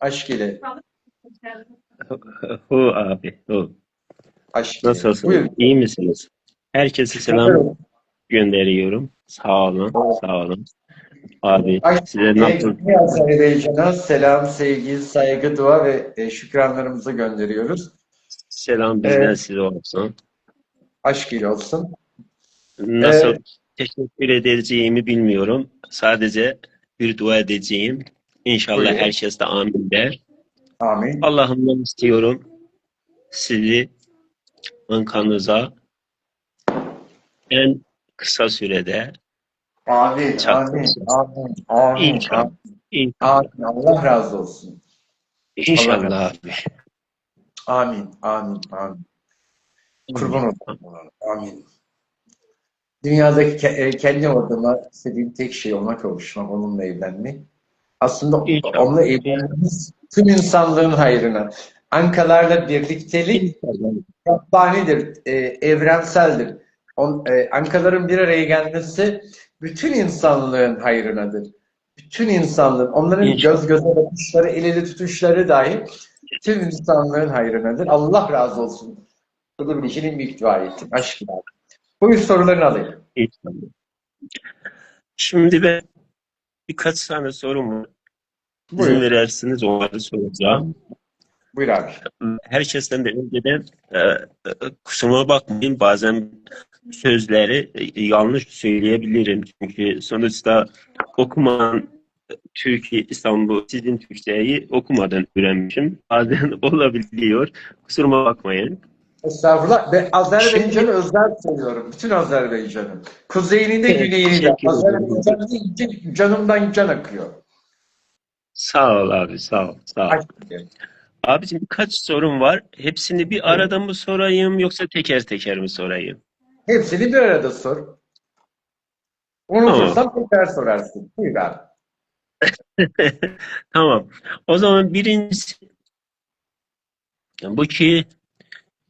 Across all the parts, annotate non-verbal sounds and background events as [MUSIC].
Aşk ile. [LAUGHS] Hu abi, hu. Aşk ile. Nasılsınız? Buyurun. İyi misiniz? Herkese selam gönderiyorum. Sağ olun, sağ olun. Abi Aşk size? Güney Azerbaycan'a selam, sevgi, saygı, dua ve e, şükranlarımızı gönderiyoruz. Selam bizden Evet. size olsun. Aşk ile olsun. Nasıl Evet. teşekkür edeceğimi bilmiyorum. Sadece bir dua edeceğim. İnşallah Buyurun. herkes de amin der. Amin. Allah'ımdan istiyorum sizi mankanıza en kısa sürede Amin. Amin. Amin. Amin. İnşallah. Amin. İnşallah. Amin. Allah razı olsun. İnşallah abi. Amin. Amin. Amin. Kurban olayım. Amin. Dünyadaki e, kendi orduma istediğim tek şey ona kavuşmak, onunla evlenmek. Aslında İnşallah. onunla evlenmemiz tüm insanlığın hayrına. Ankalarla birliktelik Rabbanidir, e, evrenseldir. On, e, ankaların bir araya gelmesi bütün insanlığın hayrınadır. Bütün insanlığın, onların İnşallah. göz göze bakışları, el ele tutuşları dahi tüm insanlığın hayrınadır. Allah razı olsun. Bu da bir işin büyük duayeti. Aşkına. Buyur sorularını alayım. İnşallah. Şimdi ben birkaç tane sorum var. İzin Buyur. verirsiniz onları soracağım. Buyur abi. Herkesten de önceden e, e, kusuruma bakmayın bazen sözleri e, yanlış söyleyebilirim. Çünkü sonuçta okuman Türkiye, İstanbul, sizin Türkçeyi okumadan öğrenmişim. Bazen [LAUGHS] olabiliyor. Kusuruma bakmayın. Estağfurullah. Ve Azerbaycan'ı özel seviyorum. Bütün Azerbaycan'ı. Kuzeyini de Evet, güneyini de. teşekkür ederim. Azerbaycan deyince canımdan can akıyor. Sağ ol abi, sağ ol, sağ ol. Aşk. Abicim birkaç sorum var. Hepsini bir arada mı sorayım yoksa teker teker mi sorayım? Hepsini bir arada sor. Unutursam tekrar sorarsın. Buyur abi. [LAUGHS] Tamam. O zaman birincisi bu ki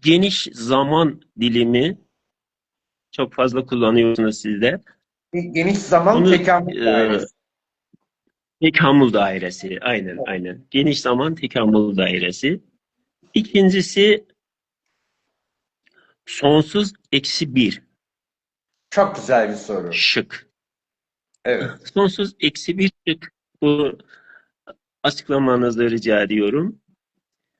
geniş zaman dilimi çok fazla kullanıyorsunuz siz de. Bir Geniş zaman Bunu, tekamül e, dairesi. Tekamül dairesi. Aynen, aynen. Geniş zaman tekamül dairesi. İkincisi sonsuz eksi bir. Çok güzel bir soru. Şık. Evet. Sonsuz eksi bir şık. Bu açıklamanızı rica ediyorum.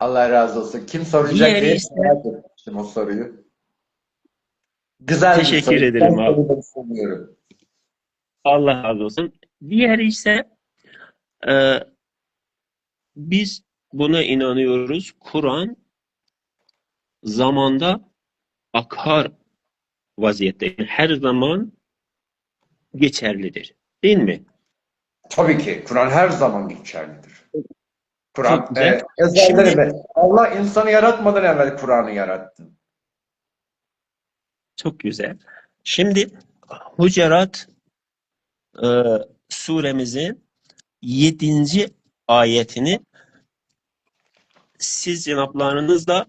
Allah razı olsun. Kim soracak Diğeri diye ise- merak etmiştim o soruyu. Güzel bir Teşekkür soru. ederim Ben abi. seviyorum. Allah razı olsun. Diğeri ise e, biz buna inanıyoruz. Kur'an zamanda akar vaziyette. Yani her zaman geçerlidir. Değil mi? Tabii ki. Kur'an her zaman geçerlidir. Kur'an e, ezelden evvel. Allah insanı yaratmadan evvel Kur'an'ı yarattı. Çok güzel. Şimdi Hucurat e, suremizin 7. ayetini siz cenaplarınızla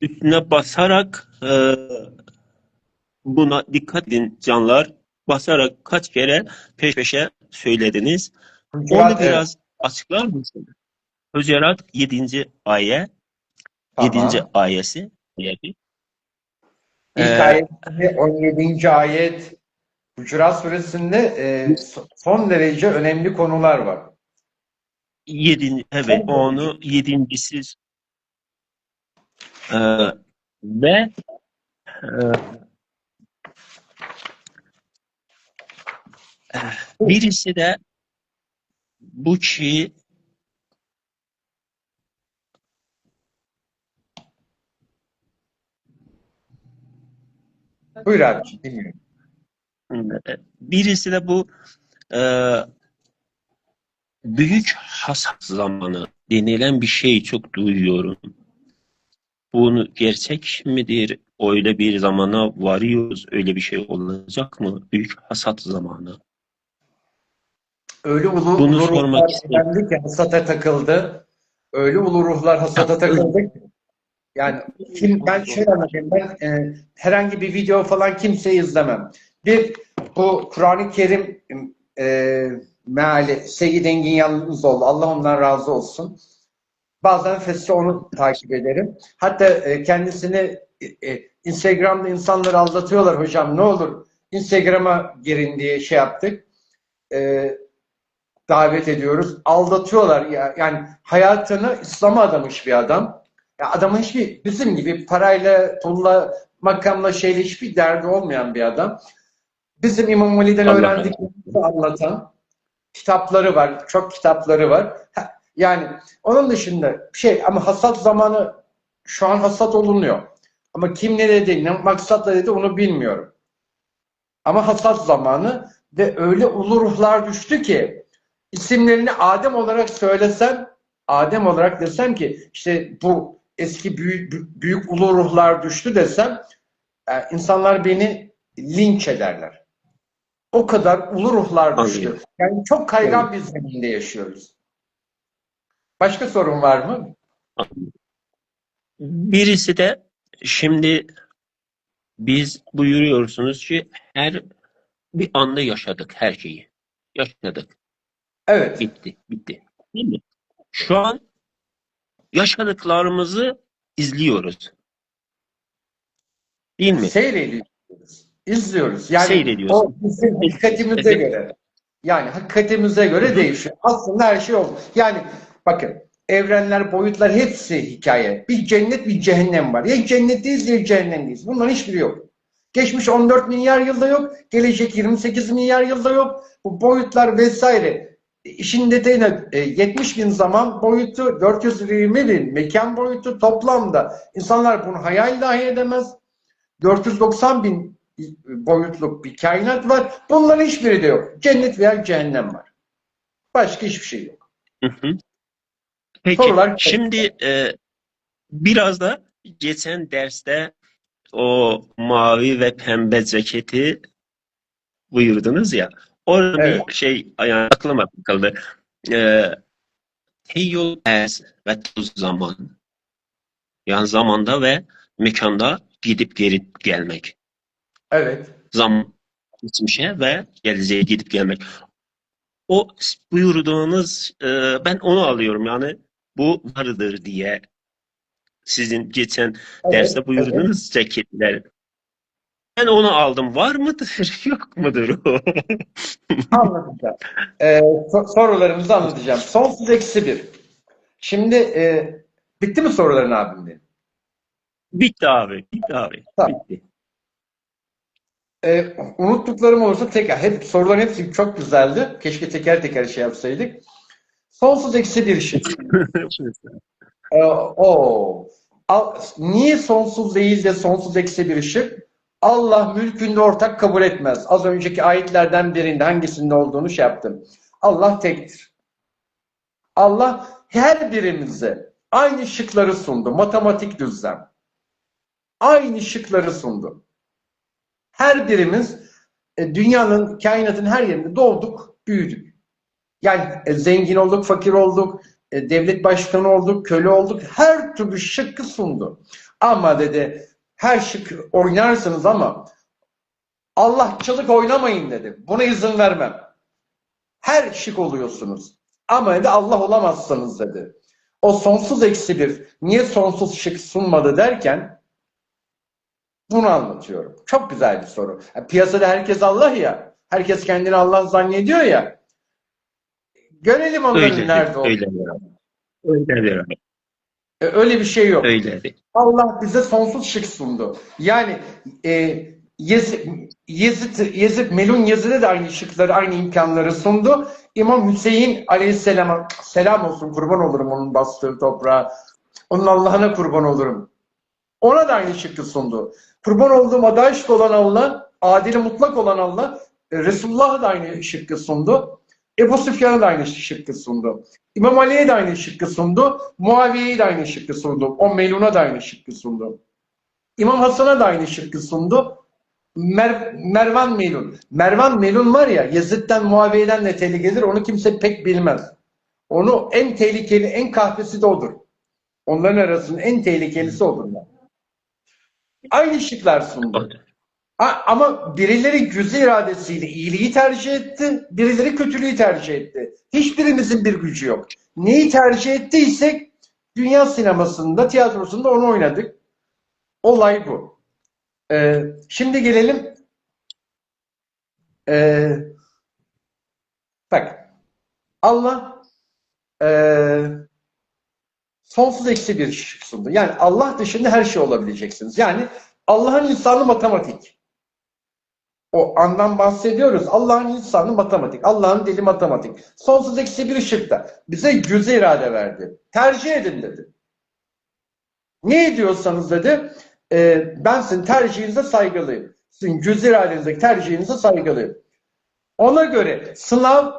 üstüne basarak e, buna dikkat edin canlar. Basarak kaç kere peş peşe söylediniz. Onu biraz açıklar mısınız? Hucurat 7. ayet, Tamam. 7. ayesi. İlk Ee, ayetinde 17. ayet Hucurat suresinde e, so- son derece önemli konular var. Yedin, evet onu yedincisi Ee, ve e, birisi de bu ki Buyur abi dinliyorum. birisi de bu e, büyük hasat zamanı denilen bir şey çok duyuyorum. Bunu gerçek midir? Öyle bir zamana varıyoruz. Öyle bir şey olacak mı? Büyük hasat zamanı. Öyle ulu, Bunu ulu sormak ruhlar ki hasata takıldı. Öyle ulu ruhlar hasata takıldı ki. Yani kim, ben şöyle anlatayım. Ben e, herhangi bir video falan kimseyi izlemem. Bir, bu Kur'an-ı Kerim e, meali Seyyid Engin Yalnız oldu. Allah ondan razı olsun. Bazen Fes'i onu takip ederim. Hatta e, kendisini e, e, Instagram'da insanları aldatıyorlar hocam ne olur Instagram'a girin diye şey yaptık. E, davet ediyoruz. Aldatıyorlar ya. Yani hayatını İslam'a adamış bir adam. Ya adamın hiçbir bizim gibi parayla, pulla, makamla şeyle hiçbir derdi olmayan bir adam. Bizim İmam Ali'den öğrendiklerimizi anlatan kitapları var. Çok kitapları var. Yani onun dışında şey ama hasat zamanı şu an hasat olunuyor. Ama kim ne dedi, ne maksatla dedi onu bilmiyorum. Ama hasat zamanı ve öyle ulu ruhlar düştü ki isimlerini Adem olarak söylesem, Adem olarak desem ki işte bu eski büyük, büyük ulu ruhlar düştü desem e, insanlar beni linç ederler. O kadar ulu ruhlar düştü. Yani çok kaygan bir zeminde yaşıyoruz. Başka sorun var mı? Birisi de şimdi biz buyuruyorsunuz ki her bir anda yaşadık her şeyi. Yaşadık. Evet. Bitti. Bitti. Değil mi? Şu an yaşadıklarımızı izliyoruz. Değil mi? Seyrediyoruz. İzliyoruz. Yani Seyrediyoruz. o bizim dikkatimize Evet. göre. Yani hakikatimize göre değişiyor. Aslında her şey oldu. Yani bakın evrenler, boyutlar hepsi hikaye. Bir cennet, bir cehennem var. Ya cennetteyiz ya cehennemdeyiz. Bunların hiçbiri yok. Geçmiş 14 milyar yılda yok. Gelecek 28 milyar yılda yok. Bu boyutlar vesaire. İşin detayına e, 70 bin zaman boyutu, 420 bin mekan boyutu toplamda. İnsanlar bunu hayal dahi edemez. 490 bin boyutluk bir kainat var. Bunların hiçbiri de yok. Cennet veya cehennem var. Başka hiçbir şey yok. Hı hı. Peki, Sorular- şimdi e, biraz da geçen derste o mavi ve pembe ceketi buyurdunuz ya. Orada Evet. bir şey yani aklıma takıldı. E, teyyul ez ve zaman. Yani zamanda ve mekanda gidip geri gelmek. Evet. Zaman geçmişe ve geleceğe gidip gelmek. O buyurduğunuz e, ben onu alıyorum yani bu vardır diye sizin geçen Evet, derste buyurduğunuz ceketler. Ben onu aldım. Var mıdır? [LAUGHS] Yok mudur? Anlatacağım. Ee, so- sorularımızı anlatacağım. Sonsuz eksi bir. Şimdi e, bitti mi soruların abim benim? Bitti abi. Bitti abi. Tamam. Bitti. Ee, unuttuklarım olursa tekrar. Hep, soruların hepsi çok güzeldi. Keşke teker teker şey yapsaydık. Sonsuz eksi bir şey. [LAUGHS] Ee, o. Al- Niye sonsuz değil de sonsuz eksi bir ışık? Allah mülkünde ortak kabul etmez. Az önceki ayetlerden birinde hangisinde olduğunu şey yaptım. Allah tektir. Allah her birimize aynı şıkları sundu. Matematik düzlem. Aynı şıkları sundu. Her birimiz e, dünyanın, kainatın her yerinde doğduk, büyüdük. Yani e, zengin olduk, fakir olduk, e, devlet başkanı olduk, köle olduk. Her türlü şıkkı sundu. Ama dedi her şık oynarsınız ama Allahçılık oynamayın dedi. Buna izin vermem. Her şık oluyorsunuz. Ama dedi Allah olamazsınız dedi. O sonsuz eksi bir niye sonsuz şık sunmadı derken bunu anlatıyorum. Çok güzel bir soru. Ya, piyasada herkes Allah ya. Herkes kendini Allah zannediyor ya. Görelim onların Öyle. nerede olduğunu. Öyle. Öyle. E, Öyle bir şey yok. Öyle. Allah bize sonsuz şık sundu. Yani e, Yezid, Yezid, Yezid, Melun Yezid'e de aynı şıkları, aynı imkanları sundu. İmam Hüseyin Aleyhisselam'a selam olsun kurban olurum onun bastığı toprağa. Onun Allah'ına kurban olurum. Ona da aynı şıkkı sundu. Kurban olduğum adı aşk olan Allah, adili mutlak olan Allah, e, Resulullah'a da aynı şıkkı sundu. Ebu Süfyan'a da aynı şıkkı sundu. İmam Ali'ye de aynı şıkkı sundu. Muaviye'ye de aynı şıkkı sundu. O Melun'a da aynı şıkkı sundu. İmam Hasan'a da aynı şıkkı sundu. Mer Mervan Melun. Mervan Melun var ya Yezid'den Muaviye'den de tehlikelidir. Onu kimse pek bilmez. Onu en tehlikeli, en kahvesi de odur. Onların arasının en tehlikelisi odur. Aynı şıklar sundu. Ama birileri güzel iradesiyle iyiliği tercih etti, birileri kötülüğü tercih etti. Hiçbirimizin bir gücü yok. Neyi tercih ettiysek Dünya sinemasında, tiyatrosunda onu oynadık. Olay bu. Ee, şimdi gelelim ee, bak Allah ee, sonsuz bir şık sundu. Yani Allah dışında her şey olabileceksiniz. Yani Allah'ın insanı matematik. O andan bahsediyoruz. Allah'ın insanı matematik. Allah'ın dili matematik. Sonsuz eksi bir şıkta. Bize yüze irade verdi. Tercih edin dedi. Ne ediyorsanız dedi e, ben sizin tercihinize saygılıyım. Sizin yüz iradenizdeki tercihinize saygılıyım. Ona göre sınav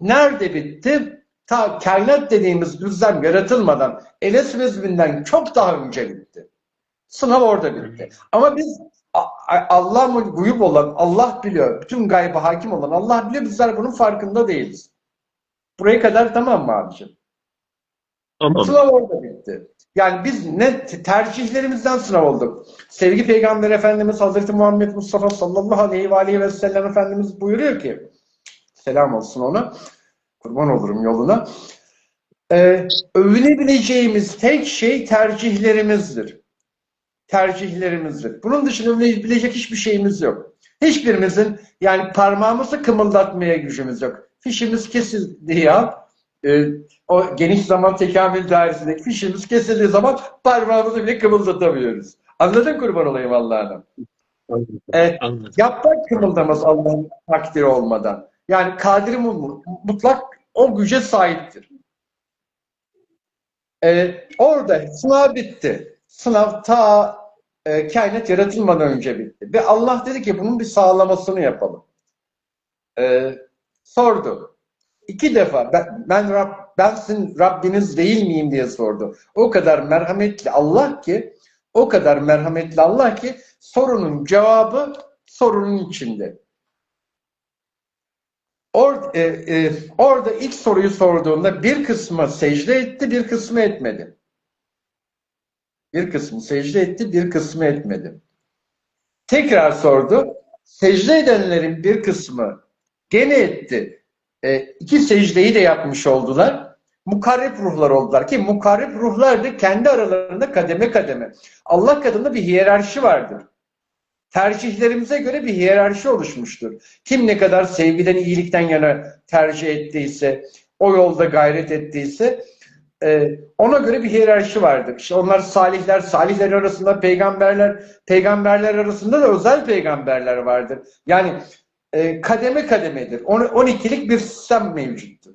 nerede bitti? Ta kainat dediğimiz düzlem yaratılmadan Enes Vezmi'nden çok daha önce bitti. Sınav orada bitti. Ama biz A- A- Allah mı guyup olan, Allah biliyor. Bütün gayba hakim olan Allah biliyor. Bizler bunun farkında değiliz. Buraya kadar tamam mı abicim? Tamam. Sınav orada bitti. Yani biz ne tercihlerimizden sınav olduk. Sevgi Peygamber Efendimiz Hazreti Muhammed Mustafa sallallahu aleyhi ve aleyhi ve sellem Efendimiz buyuruyor ki selam olsun ona. Kurban olurum yoluna. Ee, övünebileceğimiz tek şey tercihlerimizdir. Tercihlerimizdir. Bunun dışında övünebilecek hiçbir şeyimiz yok. Hiçbirimizin yani parmağımızı kımıldatmaya gücümüz yok. Fişimiz kesildiği an e, o geniş zaman tekamül dairesindeki fişimiz kesildiği zaman parmağımızı bile kımıldatamıyoruz. Anladın kurban olayım. Evet, Anladım. yaprak kımıldamaz Allah'ın takdiri olmadan. Yani kadiri mu- mutlak o güce sahiptir. Ee, orada sınav bitti. Sınav ta e, kainat yaratılmadan önce bitti. Ve Allah dedi ki bunun bir sağlamasını yapalım. Ee, sordu. İki defa ben, ben, Rab, ben Rabbiniz değil miyim diye sordu. O kadar merhametli Allah ki o kadar merhametli Allah ki sorunun cevabı sorunun içinde. Or, e, e, orada ilk soruyu sorduğunda bir kısmı secde etti, bir kısmı etmedi. Bir kısmı secde etti, bir kısmı etmedi. Tekrar sordu. Secde edenlerin bir kısmı gene etti. E, iki secdeyi de yapmış oldular. Mukarreb ruhlar oldular ki mukarreb ruhlar da kendi aralarında kademe kademe. Allah katında bir hiyerarşi vardır. Tercihlerimize göre bir hiyerarşi oluşmuştur. Kim ne kadar sevgiden, iyilikten yana tercih ettiyse, o yolda gayret ettiyse e, ona göre bir hiyerarşi vardır. İşte onlar salihler, salihler arasında peygamberler, peygamberler arasında da özel peygamberler vardır. Yani e, kademe kademedir. On- 12'lik bir sistem mevcuttur.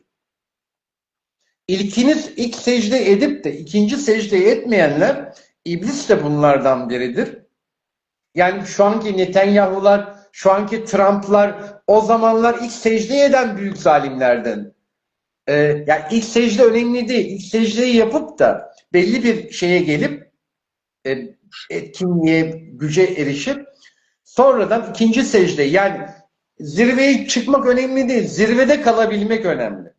İlkiniz ilk secde edip de ikinci secde etmeyenler iblis de bunlardan biridir. Yani şu anki Netanyahu'lar, şu anki Trump'lar o zamanlar ilk secde eden büyük zalimlerden. Ee, yani ilk secde önemli değil. İlk secdeyi yapıp da belli bir şeye gelip e, etkinliğe, güce erişip sonradan ikinci secde yani zirveye çıkmak önemli değil. Zirvede kalabilmek önemli.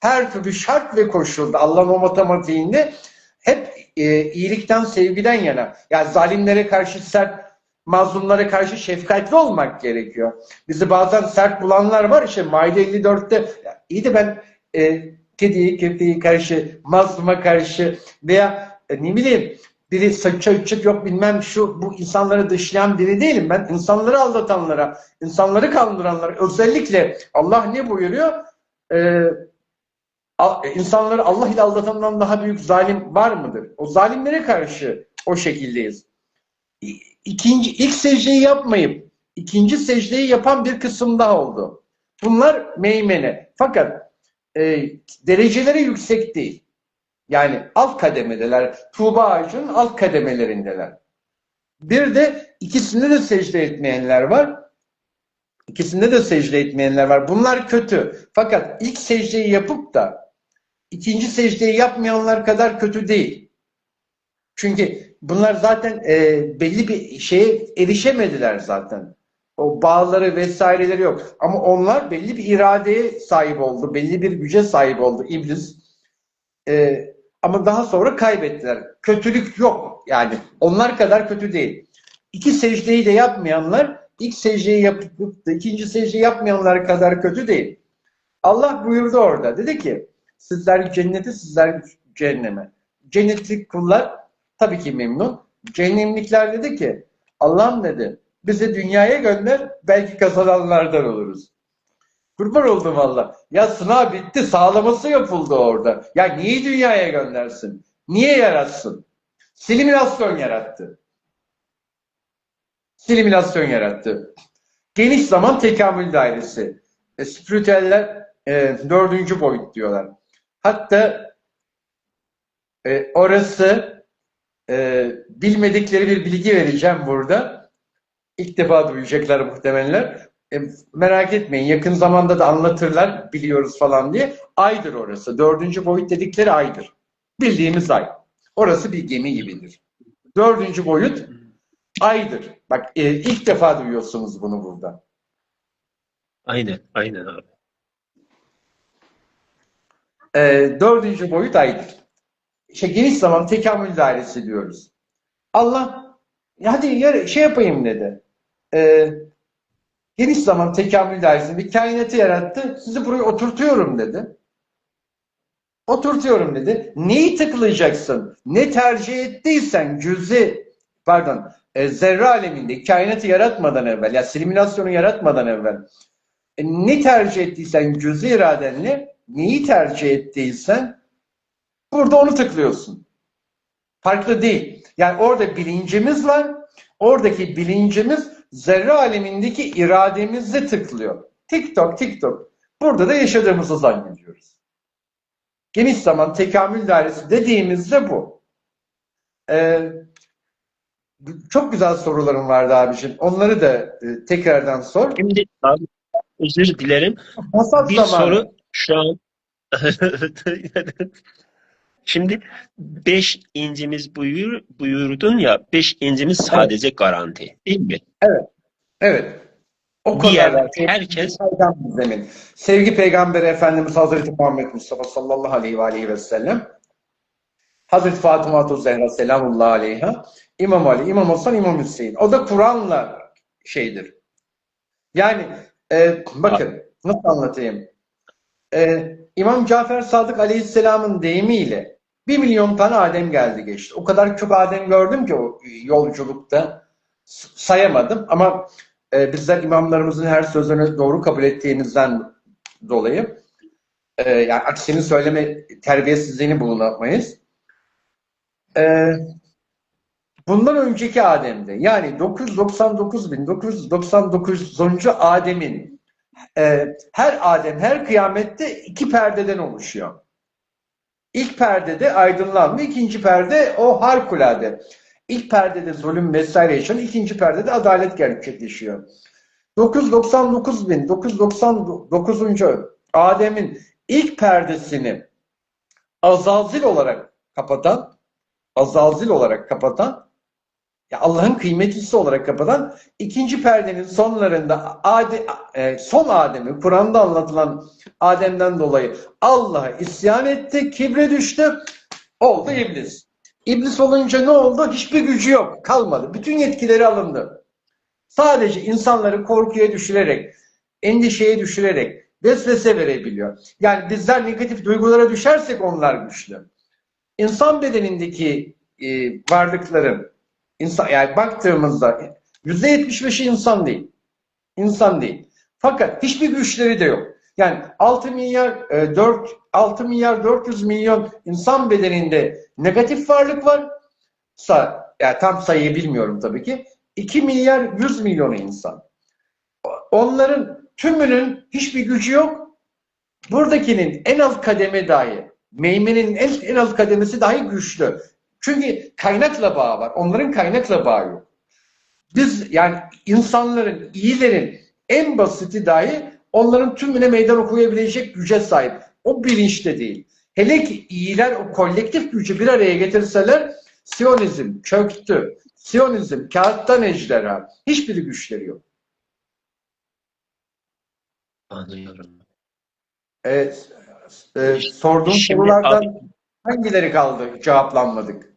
Her türlü şart ve koşulda Allah'ın o matematiğinde hep e, iyilikten, sevgiden yana. Yani zalimlere karşı sert, mazlumlara karşı şefkatli olmak gerekiyor. Bizi bazen sert bulanlar var. İşte Maide 54'te ya iyi de ben e, kediye, köpeğe karşı, mazluma karşı veya e, ne bileyim biri saça uçuk yok bilmem şu bu insanları dışlayan biri değilim. Ben insanları aldatanlara, insanları kandıranlara özellikle Allah ne buyuruyor? Ee, insanları Allah ile aldatandan daha büyük zalim var mıdır? O zalimlere karşı o şekildeyiz. İkinci, ilk secdeyi yapmayıp ikinci secdeyi yapan bir kısım daha oldu. Bunlar meymene. Fakat e, dereceleri yüksek değil. Yani alt kademedeler. Tuğba ağacının alt kademelerindeler. Bir de ikisinde de secde etmeyenler var. İkisinde de secde etmeyenler var. Bunlar kötü. Fakat ilk secdeyi yapıp da ikinci secdeyi yapmayanlar kadar kötü değil. Çünkü bunlar zaten e, belli bir şeye erişemediler zaten. O bağları vesaireleri yok. Ama onlar belli bir iradeye sahip oldu. Belli bir güce sahip oldu iblis. E, ama daha sonra kaybettiler. Kötülük yok. Yani onlar kadar kötü değil. İki secdeyi de yapmayanlar ilk secdeyi yapıp da ikinci secdeyi yapmayanlar kadar kötü değil. Allah buyurdu orada. Dedi ki sizler cenneti sizler cehenneme. Cennetlik kullar tabii ki memnun. Cehennemlikler dedi ki Allah'ım dedi bizi dünyaya gönder belki kazananlardan oluruz. Kurban oldum valla. Ya sınav bitti sağlaması yapıldı orada. Ya niye dünyaya göndersin? Niye yaratsın? Simülasyon yarattı. Simülasyon yarattı. Geniş zaman tekamül dairesi. E, spiritüeller e, dördüncü boyut diyorlar. Hatta e, orası e, bilmedikleri bir bilgi vereceğim burada. İlk defa duyacaklar muhtemelenler. E, merak etmeyin yakın zamanda da anlatırlar biliyoruz falan diye. Aydır orası. Dördüncü boyut dedikleri aydır. Bildiğimiz ay. Orası bir gemi gibidir. Dördüncü boyut aydır. Bak e, ilk defa duyuyorsunuz bunu burada. Aynen, aynen abi. E, dördüncü boyut aydır. İşte geniş zaman tekamül dairesi diyoruz. Allah "Ya hadi yar- şey yapayım dedi. E, geniş zaman tekamül dairesi bir kainatı yarattı. Sizi buraya oturtuyorum dedi. Oturtuyorum dedi. Neyi tıklayacaksın? Ne tercih ettiysen cüzi pardon e, zerre aleminde kainatı yaratmadan evvel ya simülasyonu yaratmadan evvel e, ne tercih ettiysen cüzi iradenle neyi tercih ettiysen burada onu tıklıyorsun. Farklı değil. Yani orada bilincimiz var. Oradaki bilincimiz zerre alemindeki irademizi tıklıyor. TikTok, TikTok. Burada da yaşadığımızı zannediyoruz. Geniş zaman tekamül dairesi dediğimizde bu. Ee, çok güzel sorularım vardı abiciğim. Onları da e, tekrardan sor. Şimdi abi özür dilerim. Hasat Bir zamanı. soru şu an [LAUGHS] Şimdi beş incimiz buyur, buyurdun ya beş incimiz sadece garanti değil mi? Evet. O Diğer kadar. herkes Peygamberimiz Sevgi Peygamber Efendimiz Hazreti Muhammed Mustafa sallallahu aleyhi ve aleyhi ve sellem Hazreti Fatıma Zehra selamullahi aleyha İmam Ali, İmam Hasan, İmam Hüseyin. O da Kur'an'la şeydir. Yani e, bakın nasıl anlatayım. E, İmam Cafer Sadık Aleyhisselam'ın deyimiyle bir milyon tane Adem geldi geçti. O kadar çok Adem gördüm ki o yolculukta s- sayamadım ama e, bizler imamlarımızın her sözünü doğru kabul ettiğimizden dolayı e, yani aksini söyleme terbiyesizliğini bulunamayız. E, bundan önceki Adem'de yani 999.999. Adem'in e, her Adem her kıyamette iki perdeden oluşuyor. İlk perdede aydınlanma, ikinci perde o harikulade. İlk perdede zulüm vesaire yaşanıyor, ikinci perdede adalet gerçekleşiyor. 999.999. Adem'in ilk perdesini azazil olarak kapatan, azazil olarak kapatan, ya Allah'ın kıymetlisi olarak kapatan, ikinci perdenin sonlarında Ade, e, son Adem'i, Kur'an'da anlatılan Adem'den dolayı Allah'a isyan etti, kibre düştü, oldu iblis. İblis olunca ne oldu? Hiçbir gücü yok, kalmadı. Bütün yetkileri alındı. Sadece insanları korkuya düşürerek, endişeye düşürerek vesvese verebiliyor. Yani bizler negatif duygulara düşersek onlar güçlü. İnsan bedenindeki e, varlıkların insan yani baktığımızda %75'i insan değil. İnsan değil. Fakat hiçbir güçleri de yok. Yani 6 milyar e, 4 6 milyar 400 milyon insan bedeninde negatif varlık var. Sa yani tam sayıyı bilmiyorum tabii ki. 2 milyar 100 milyonu insan. Onların tümünün hiçbir gücü yok. Buradakinin en alt kademe dahi, meymenin en, en alt kademesi dahi güçlü. Çünkü kaynakla bağı var. Onların kaynakla bağı yok. Biz yani insanların, iyilerin en basiti dahi onların tümüne meydan okuyabilecek güce sahip. O bilinçte değil. Hele ki iyiler o kolektif gücü bir araya getirseler Siyonizm çöktü. Siyonizm kağıttan ejderha. Hiçbiri güçleri yok. anlıyorum. E, e, sorduğum Şimdi sorulardan abi- hangileri kaldı cevaplanmadık?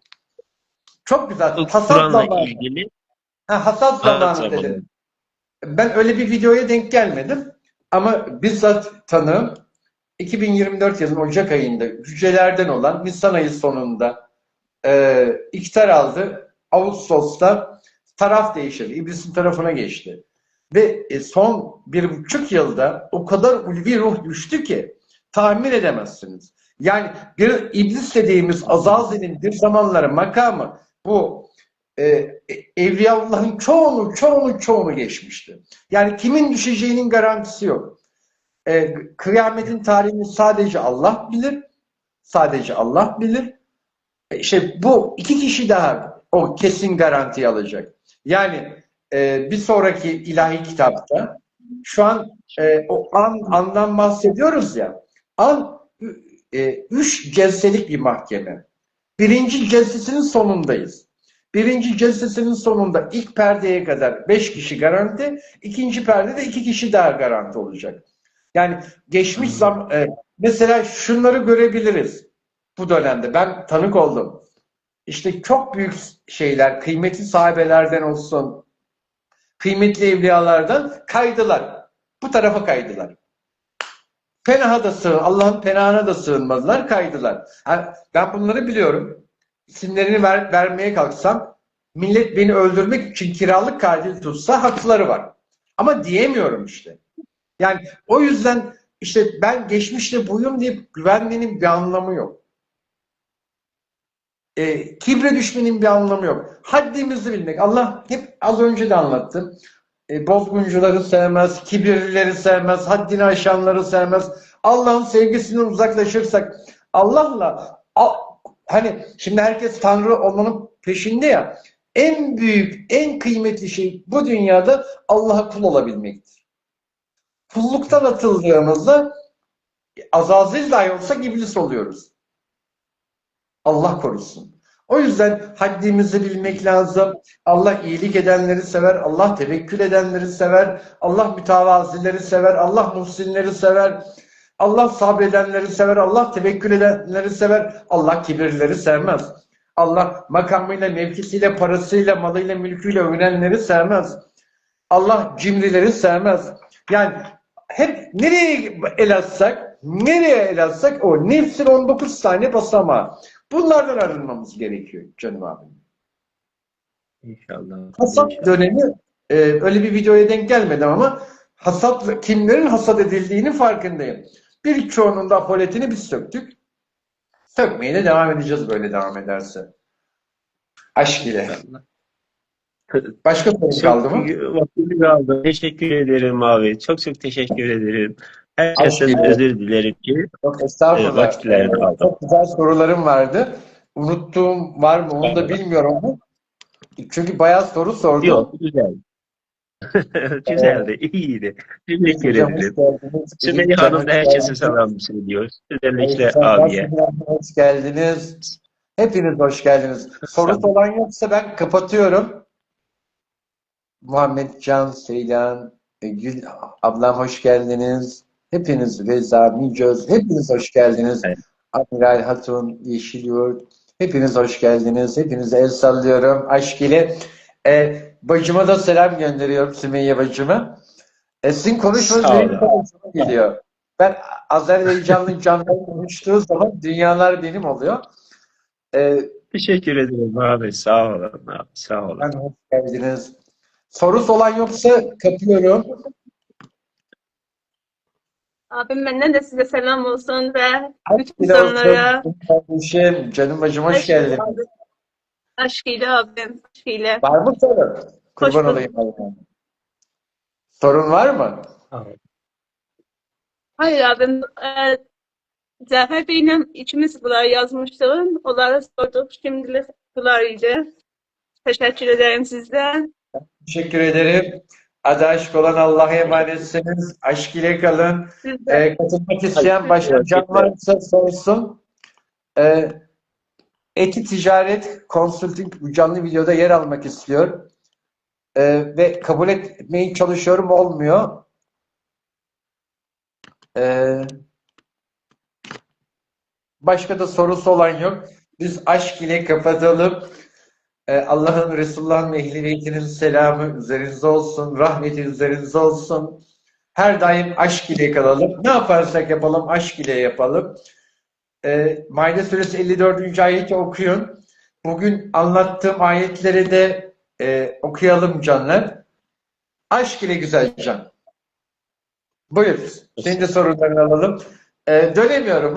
Çok güzel. Hasat zamanı. ilgili Ha, hasat zamanı dedin. Ben öyle bir videoya denk gelmedim. Ama bizzat tanığım 2024 yılının Ocak ayında hücrelerden olan Nisan ayı sonunda e, iktidar aldı. Ağustos'ta taraf değiştirdi. İblisin tarafına geçti. Ve e, son bir buçuk yılda o kadar ulvi ruh düştü ki tahmin edemezsiniz. Yani bir iblis dediğimiz Azazel'in bir zamanları makamı bu e, Evliyaullah'ın çoğunu çoğunu çoğunu geçmişti. Yani kimin düşeceğinin garantisi yok. E, kıyametin tarihini sadece Allah bilir. Sadece Allah bilir. E, işte bu iki kişi daha o kesin garanti alacak. Yani e, bir sonraki ilahi kitapta şu an e, o an andan bahsediyoruz ya. An e, üç celselik bir mahkeme. Birinci celsesinin sonundayız. Birinci celsesinin sonunda ilk perdeye kadar beş kişi garanti, ikinci perdede iki kişi daha garanti olacak. Yani geçmiş zam e, mesela şunları görebiliriz bu dönemde. Ben tanık oldum. İşte çok büyük şeyler, kıymetli sahabelerden olsun, kıymetli evliyalardan kaydılar. Bu tarafa kaydılar. Penaha da sığın, Allah'ın penahına da sığınmadılar, kaydılar. Ben bunları biliyorum. İsimlerini ver, vermeye kalksam millet beni öldürmek için kiralık katil tutsa hakları var. Ama diyemiyorum işte. Yani o yüzden işte ben geçmişte buyum deyip güvenmenin bir anlamı yok. E, kibre düşmenin bir anlamı yok. Haddimizi bilmek. Allah hep az önce de anlattı. E, bozguncuları sevmez, kibirlileri sevmez, haddini aşanları sevmez. Allah'ın sevgisinden uzaklaşırsak Allah'la hani şimdi herkes Tanrı olmanın peşinde ya en büyük, en kıymetli şey bu dünyada Allah'a kul olabilmektir. Kulluktan atıldığımızda Azazel dahi olsak iblis oluyoruz. Allah korusun. O yüzden haddimizi bilmek lazım. Allah iyilik edenleri sever. Allah tevekkül edenleri sever. Allah mütevazileri sever. Allah muhsinleri sever. Allah sabredenleri sever. Allah tevekkül edenleri sever. Allah kibirleri sevmez. Allah makamıyla, mevkisiyle, parasıyla, malıyla, mülküyle övünenleri sevmez. Allah cimrileri sevmez. Yani hep nereye el atsak, nereye el atsak o nefsin 19 tane basamağı. Bunlardan arınmamız gerekiyor canım abim. İnşallah. Hasat İnşallah. dönemi e, öyle bir videoya denk gelmedim ama hasat kimlerin hasat edildiğini farkındayım. Birçoğunun da apoletini biz söktük. Sökmeye de devam edeceğiz böyle devam ederse. Aşk ile. Başka soru kaldı mı? Çok vaktimiz kaldı. Teşekkür ederim abi. Çok çok teşekkür ederim. Herkesten Aşkıyla. özür dilerim ki Yok estağfurullah. e, vakitlerini aldım. Çok güzel sorularım vardı. Unuttuğum var mı onu da bilmiyorum ama. Çünkü bayağı soru sordum. Yok güzel. [LAUGHS] Güzeldi, iyiydi. Teşekkür Hocam, ederim. hoş geldiniz. Sümeyye Hanım da herkese selam söylüyor. Özellikle abiye. Hoş geldiniz. Hepiniz hoş geldiniz. Sorusu olan yoksa ben kapatıyorum. Muhammed Can, Seylan, e, Gül ablam hoş geldiniz. Hepiniz Reza, Micöz, hepiniz hoş geldiniz. Evet. Amiral Hatun, Yeşilyurt, hepiniz hoş geldiniz. Hepinize el sallıyorum. Aşk ile. E, bacıma da selam gönderiyorum Sümeyye bacıma. E, sizin konuşmanız benim konuşmama geliyor. Ben Azerbaycanlı [LAUGHS] canlı konuştuğu zaman dünyalar benim oluyor. E, Teşekkür ederim abi. Sağ olun abi. Sağ olun. ben hoş geldiniz. Sorusu olan yoksa kapıyorum. Abim benden de size selam olsun ve ile insanlara. Kardeşim, canım bacım hoş geldin. aşk ile abim, aşk ile. Var mı sorun? Kurban olayım Allah'ım. Sorun var mı? Hayır abim, e, Zafer Bey'le ikimiz bunlar yazmıştık. Onlara sorduk. Şimdi bunlar iyice. Teşekkür ederim sizden. Teşekkür ederim. Adı aşk olan Allah'a emanetsiniz. Aşk ile kalın. Ee, katılmak isteyen başka can varsa sorsun. Ee, Eti Ticaret Consulting bu canlı videoda yer almak istiyor. Ee, ve kabul etmeye çalışıyorum olmuyor. Ee, başka da sorusu olan yok. Biz aşk ile kapatalım. Ee, Allah'ın Resulullah'ın ve Beytinin selamı üzerinize olsun. Rahmeti üzerinize olsun. Her daim aşk ile kalalım. Ne yaparsak yapalım aşk ile yapalım. Ee, Maide suresi 54. ayeti okuyun. bugün anlattığım ayetleri de e, okuyalım canlar. Aşk ile güzel can. Buyur. Senin de sorunlarını alalım. E, dönemiyorum.